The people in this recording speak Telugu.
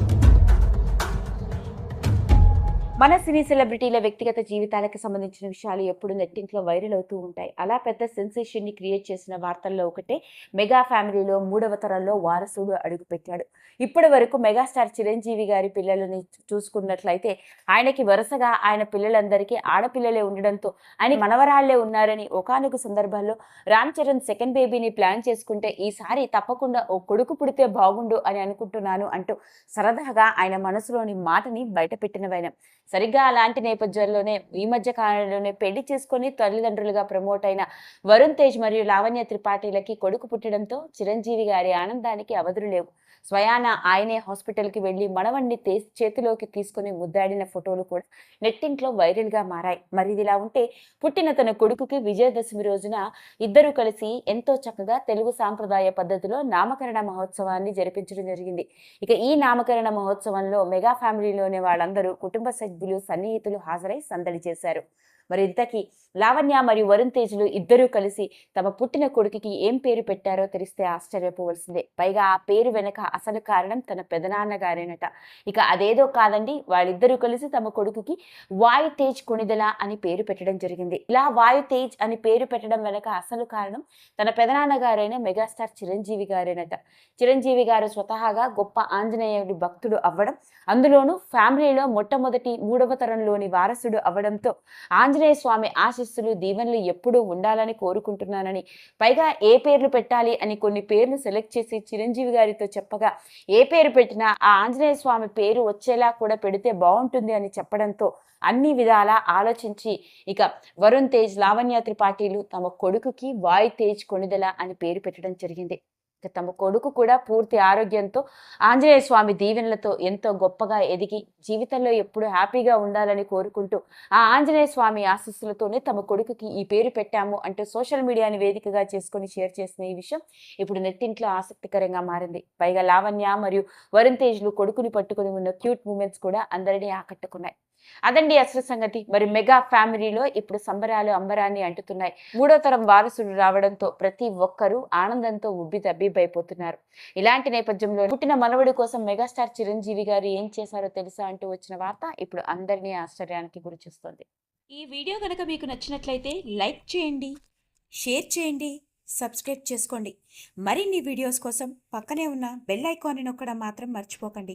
you మన సినీ సెలబ్రిటీల వ్యక్తిగత జీవితాలకు సంబంధించిన విషయాలు ఎప్పుడు నెట్టింట్లో వైరల్ అవుతూ ఉంటాయి. అలా పెద్ద సెన్సేషన్ని క్రియేట్ చేసిన వార్తల్లో ఒకటే మెగా ఫ్యామిలీలో మూడవ తరంలో వారసుడు అడుగుపెట్టాడు. ఇప్పటి వరకు మెగాస్టార్ చిరంజీవి గారి పిల్లలని చూసుకున్నట్లయితే ఆయనకి వరుసగా ఆయన పిల్లలందరికీ ఆడపిల్లలే ఉండడంతో ఆయన మనవరాళ్ళే ఉన్నారని ఒకానొక సందర్భంలో రామ్ చరణ్ సెకండ్ బేబీని ప్లాన్ చేసుకుంటే ఈసారి తప్పకుండా ఓ కొడుకు పుడితే బాగుండు అని అనుకుంటున్నాను అంటూ సరదాగా ఆయన మనసులోని మాటని బయటపెట్టినవైన సరిగ్గా అలాంటి నేపథ్యంలోనే ఈ మధ్య కాలంలోనే పెళ్ళి చేసుకుని తల్లిదండ్రులుగా ప్రమోట్ అయిన వరుణ్ తేజ్ మరియు లావణ్య త్రిపాఠిలకి కొడుకు పుట్టడంతో చిరంజీవి గారి ఆనందానికి అవధులు లేవు. స్వయాన ఆయనే హాస్పిటల్కి వెళ్ళి మనవణ్ణి చేతిలోకి తీసుకుని ముద్దాడిన ఫోటోలు కూడా నెట్టింట్లో వైరల్గా మారాయి. మరి ఇదిలా ఉంటే పుట్టిన తన కొడుకుకి విజయదశమి రోజున ఇద్దరు కలిసి ఎంతో చక్కగా తెలుగు సాంప్రదాయ పద్ధతిలో నామకరణ మహోత్సవాన్ని జరిపించడం జరిగింది. ఇక ఈ నామకరణ మహోత్సవంలో మెగా ఫ్యామిలీలోని వాళ్ళందరూ కుటుంబ సభ్యులు సన్నిహితులు హాజరై సందడి చేశారు. మరి ఇంతకీ లావణ్య మరియు వరుణ్ తేజ్లు ఇద్దరూ కలిసి తమ పుట్టిన కొడుకుకి ఏం పేరు పెట్టారో తెలిస్తే ఆశ్చర్యపోవలసిందే. పైగా ఆ పేరు వెనక అసలు కారణం తన పెదనాన్న గారేనట ఇక అదేదో కాదండి వాళ్ళిద్దరూ కలిసి తమ కొడుకుకి వాయు తేజ్ కొణిదల అని పేరు పెట్టడం జరిగింది. ఇలా వాయు తేజ్ అని పేరు పెట్టడం వెనక అసలు కారణం తన పెదనాన్నగారైన మెగాస్టార్ చిరంజీవి గారేనట. చిరంజీవి గారు స్వతహాగా గొప్ప ఆంజనేయుడి భక్తుడు అవ్వడం అందులోనూ ఫ్యామిలీలో మొట్టమొదటి మూడవ తరంలోని వారసుడు అవ్వడంతో ఆంజనేయ స్వామి ఆశీస్సులు దీవెనలు ఎప్పుడూ ఉండాలని కోరుకుంటున్నానని పైగా ఏ పేర్లు పెట్టాలి అని కొన్ని పేర్లు సెలెక్ట్ చేసి చిరంజీవి గారితో గొప్పగా ఏ పేరు పెట్టినా ఆ ఆంజనేయ స్వామి పేరు వచ్చేలా కూడా పెడితే బాగుంటుంది అని చెప్పడంతో అన్ని విధాలా ఆలోచించి ఇక వరుణ్ తేజ్ లావణ్య త్రిపాఠీలు తమ కొడుకుకి వాయు తేజ్ కొణిదల అని పేరు పెట్టడం జరిగింది. ఇక తమ కొడుకు కూడా పూర్తి ఆరోగ్యంతో ఆంజనేయ స్వామి దీవెనలతో ఎంతో గొప్పగా ఎదిగి జీవితంలో ఎప్పుడు హ్యాపీగా ఉండాలని కోరుకుంటూ ఆ ఆంజనేయ స్వామి ఆశస్సులతోనే తమ కొడుకుకి ఈ పేరు పెట్టాము అంటూ సోషల్ మీడియాని వేదికగా చేసుకొని షేర్ చేసిన ఈ విషయం ఇప్పుడు నెట్టింట్లో ఆసక్తికరంగా మారింది. పైగా లావణ్య మరియు వరుణ్ తేజ్లు కొడుకుని పట్టుకుని ఉన్న క్యూట్ మూమెంట్స్ కూడా అందరినీ ఆకట్టుకున్నాయి. అదండి అసలు సంగతి. మరి మెగా ఫ్యామిలీలో ఇప్పుడు సంబరాలు అంబరాన్ని అంటుతున్నాయి. మూడో తరం వారసుడు రావడంతో ప్రతి ఒక్కరూ ఆనందంతో ఉబ్బి తబ్బిబ్బైపోతున్నారు ఇలాంటి నేపథ్యంలో పుట్టిన మనవడి కోసం మెగాస్టార్ చిరంజీవి గారు ఏం చేశారో తెలుసా అంటూ వచ్చిన వార్త ఇప్పుడు అందరినీ ఆశ్చర్యానికి గురిచేస్తుంది ఈ వీడియో కనుక మీకు నచ్చినట్లయితే లైక్ చేయండి షేర్ చేయండి సబ్స్క్రైబ్ చేసుకోండి. మరిన్ని వీడియోస్ కోసం పక్కనే ఉన్న బెల్ ఐకాన్ని నొక్కడం మాత్రం మర్చిపోకండి.